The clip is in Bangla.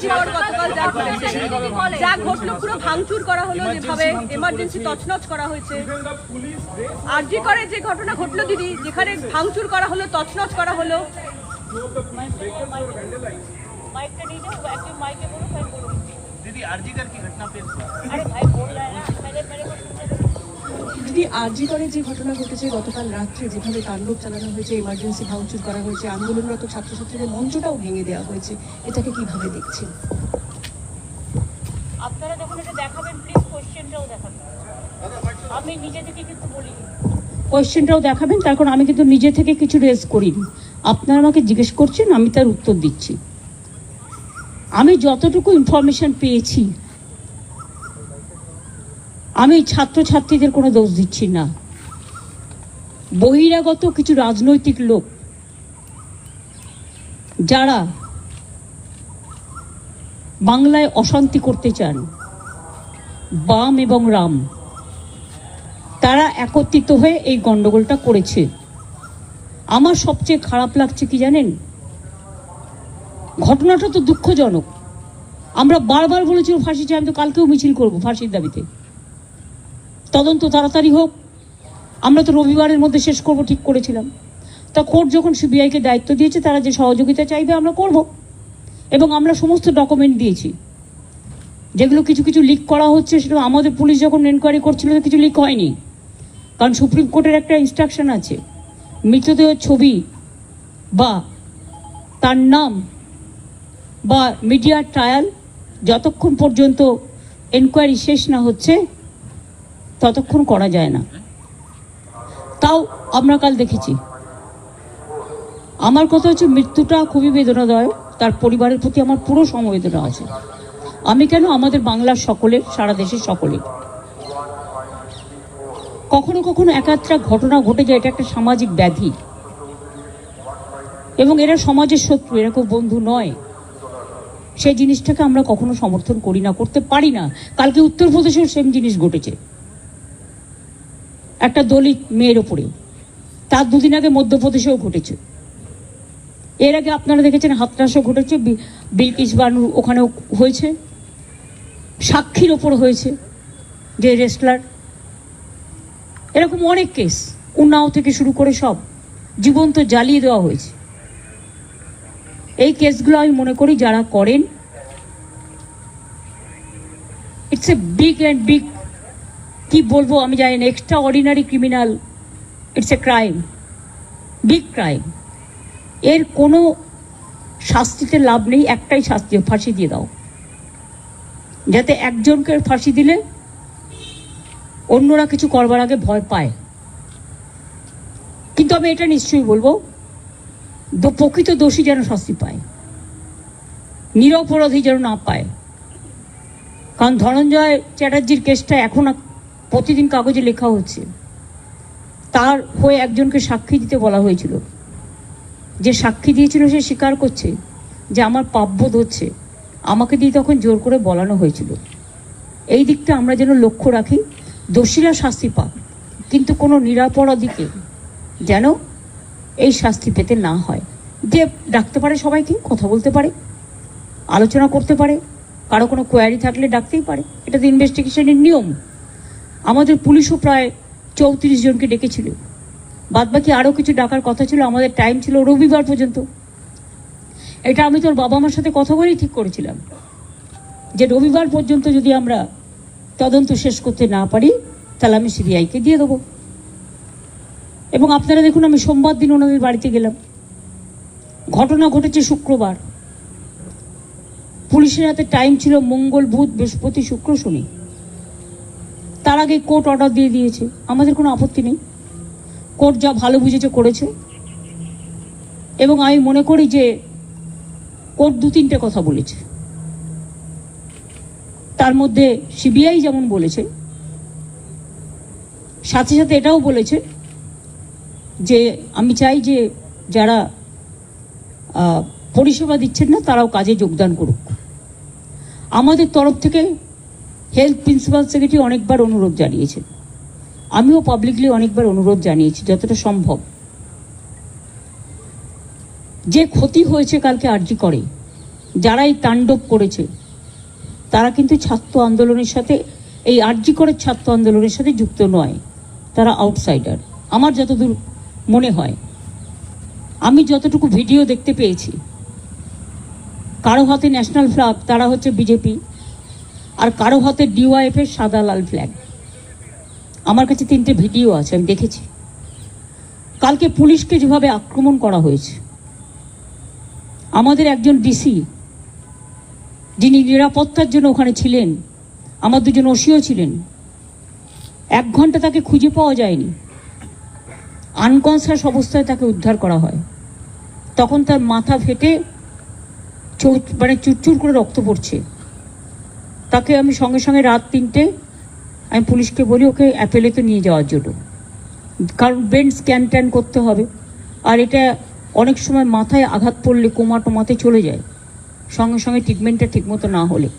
চিকর গতকাল যা ঘটেছে যা ঘটলো পুরো ভাঙচুর করা হলো যেভাবে এমার্জেন্সি তছনছ করা হয়েছে আরজি করে যে ঘটনা ঘটলো দিদি যেখানে ভাঙচুর করা হলো তছনছ করা হলো माइक नहीं दो एक्टिव माइक के बोलो फिर बोलो दीदी आरजीकर की घटना पे अरे भाई बोल रहा है ना पहले मेरे को যদি আরজি করে যে ঘটনা ঘটেছে গতকাল রাত্রে যেভাবে তাণ্ডব চালানো হয়েছে এমার্জেন্সি ভাউচার করা হয়েছে আন্দোলনরত ছাত্রছাত্রীদের মঞ্চটাও ভেঙে দেওয়া হয়েছে এটাকে কীভাবে দেখছেন? আপনারা এটা দেখাবেন প্লিজ কোশ্চেনটাও দেখাবেন। আমি নিজে থেকে কিন্তু বলি কোয়েশ্চেনটাও দেখাবেন তারপর আমি কিন্তু নিজে থেকে কিছু রেজ করিনি। আপনারা আমাকে জিজ্ঞেস করছেন আমি তার উত্তর দিচ্ছি। আমি যতটুকু ইনফরমেশন পেয়েছি আমি ছাত্রছাত্রীদের কোনো দোষ দিচ্ছি না। বহিরাগত কিছু রাজনৈতিক লোক যারা বাংলায় অশান্তি করতে চান, বাম এবং রাম, তারা একত্রিত হয়ে এই গন্ডগোলটা করেছে। আমার সবচেয়ে খারাপ লাগছে কি জানেন? ঘটনাটা তো দুঃখজনক। আমরা বারবার বলেছি ফাঁসি চাই, আমি তো কালকেও মিছিল করব ফাঁসির দাবিতে। তদন্ত তাড়াতাড়ি হোক। আমরা তো রবিবারের মধ্যে শেষ করব, ঠিক করেছিলাম। তা কোর্ট যখন সিবিআইকে দায়িত্ব দিয়েছে, তারা যে সহযোগিতা চাইবে, আমরা করব। এবং আমরা সমস্ত ডকুমেন্ট দিয়েছি। যেগুলো কিছু কিছু লিক করা হচ্ছে, সেটা আমাদের পুলিশ যখন এনকোয়ারি করছিল কিছু লিক হয়নি। কারণ সুপ্রিম কোর্টের একটা ইনস্ট্রাকশন আছে। মৃতদেহের ছবি বা তার নাম বা মিডিয়ার ট্রায়াল যতক্ষণ পর্যন্ত এনকোয়ারি শেষ না হচ্ছে ততক্ষণ করা যায় না। তাও আমরা কাল দেখেছি। আমার কথা হচ্ছে, মৃত্যুটা খুবই বেদনাদায়ক। তার পরিবারের প্রতি আমার পুরো সমবেদনা আছে। আমি কেন আমাদের বাংলার সকলের, সারা দেশের সকলের? কখনো কখনো একাত্রা ঘটনা ঘটে যায়, এটা একটা সামাজিক ব্যাধি। এবং এরা সমাজের শত্রু, এরা কেউ বন্ধু নয়। সেই জিনিসটাকে আমরা কখনো সমর্থন করি না, করতে পারি না। কালকে উত্তরপ্রদেশেও সেম জিনিস ঘটেছে। একটা দলিত মেয়ের ওপরে তার দুদিন আগে মধ্যপ্রদেশেও ঘটেছে। এর আগে আপনারা দেখেছেন হাতরাসও ঘটেছে বিলকিস বানু ওখানেও হয়েছে। সাক্ষীর ওপর হয়েছে যে রেসলার। এরকম অনেক কেস, উন্নাও থেকে শুরু করে সব, জীবন্ত জ্বালিয়ে দেওয়া হয়েছে। এই কেসগুলো আমি মনে করি যারা করেন it's a big and big কি বলব আমি জানি না extraordinary criminal it's a crime big crime এর কোনো শাস্তিতে লাভ নেই, একটাই শাস্তি, ফাঁসি দিয়ে দাও। যাতে একজনকে ফাঁসি দিলে অন্যরা কিছু করবার আগে ভয় পায়। কিন্তু আমি এটা নিশ্চয়ই বলব প্রকৃত দোষী যেন শাস্তি পায়, নিরপরাধী যেন না পায়। কারণ ধনঞ্জয় চ্যাটার্জির কেসটা এখন প্রতিদিন কাগজে লেখা হচ্ছে। তার হয়ে একজনকে সাক্ষী দিতে বলা হয়েছিল। যে সাক্ষী দিয়েছিল সে স্বীকার করছে যে আমার পাপবোধ হচ্ছে। আমাকে দিয়ে তখন জোর করে বলানো হয়েছিল। এই দিকটা আমরা যেন লক্ষ্য রাখি, দোষীরা শাস্তি পাক, কিন্তু কোনো নিরাপরাধীকে যেন এই শাস্তি পেতে না হয়। যে ডাকতে পারে সবাইকে, কথা বলতে পারে, আলোচনা করতে পারে, কারও কোনো কোয়ারি থাকলে ডাকতেই পারে। এটা তো ইনভেস্টিগেশনের নিয়ম। আমাদের পুলিশও প্রায় চৌত্রিশ জনকে ডেকেছিল। বাদবাকি আরও কিছু ডাকার কথা ছিল, আমাদের টাইম ছিল রবিবার পর্যন্ত। এটা আমি তোর বাবা মার সাথে কথা বলেই ঠিক করেছিলাম যে রবিবার পর্যন্ত যদি আমরা তদন্ত শেষ করতে না পারি, তাহলে আমি সিবিআইকে দিয়ে দেবো। এবং আপনারা দেখুন, আমি সোমবার দিন ওনাদের বাড়িতে গেলাম। ঘটনা ঘটেছে শুক্রবার। পুলিশের হাতে টাইম ছিল মঙ্গল, বুধ, বৃহস্পতি, শুক্র, শনি। তার আগে কোর্ট অর্ডার দিয়ে দিয়েছে। আমাদের কোনো আপত্তি নেই। কোর্ট যা ভালো বুঝেছে করেছে। এবং আমি মনে করি যে কোর্ট দু তিনটে কথা বলেছে। তার মধ্যে সিবিআই যেমন বলেছে, সাথে সাথে এটাও বলেছে যে আমি চাই যে যারা পরিষেবা দিচ্ছেন না, তারাও কাজে যোগদান করুক। আমাদের তরফ থেকে হেলথ প্রিন্সিপাল সেক্রেটারি অনেকবার অনুরোধ জানিয়েছেন আমিও পাবলিকলি অনেকবার অনুরোধ জানিয়েছি, যতটা সম্ভব। যে ক্ষতি হয়েছে কালকে আর্জি করে যারা এই তাণ্ডব করেছে, তারা কিন্তু ছাত্র আন্দোলনের সাথে, এই আরজি করে ছাত্র আন্দোলনের সাথে যুক্ত নয়, তারা আউটসাইডার আমার যতদূর মনে হয়, আমি যতটুকু ভিডিও দেখতে পেয়েছি, কারও হাতে ন্যাশনাল ফ্ল্যাগ তারা হচ্ছে বিজেপি আর কারও হাতে ডিওয়াইএফ এর সাদা লাল ফ্ল্যাগ আমার কাছে তিনটে ভিডিও আছে, আমি দেখেছি। কালকে পুলিশকে যেভাবে আক্রমণ করা হয়েছে, আমাদের একজন ডিসি যিনি নিরাপত্তার জন্য ওখানে ছিলেন, আমার দুজন ওসিও ছিলেন, এক ঘণ্টা তাকে খুঁজে পাওয়া যায়নি। আনকনসাস অবস্থায় তাকে উদ্ধার করা হয়। তখন তার মাথা ফেটে মানে চুরচুর করে রক্ত পড়ছে। তাকে আমি সঙ্গে সঙ্গে রাত তিনটে আমি পুলিশকে বলি, ওকে অ্যাপেলেতে নিয়ে যাওয়ার জন্য। কারণ ব্রেন স্ক্যান ট্যান করতে হবে। আর এটা অনেক সময় মাথায় আঘাত পড়লে কোমা টোমাতে চলে যায়। সঙ্গে সঙ্গে ট্রিটমেন্টটা ঠিকমতো না হলে।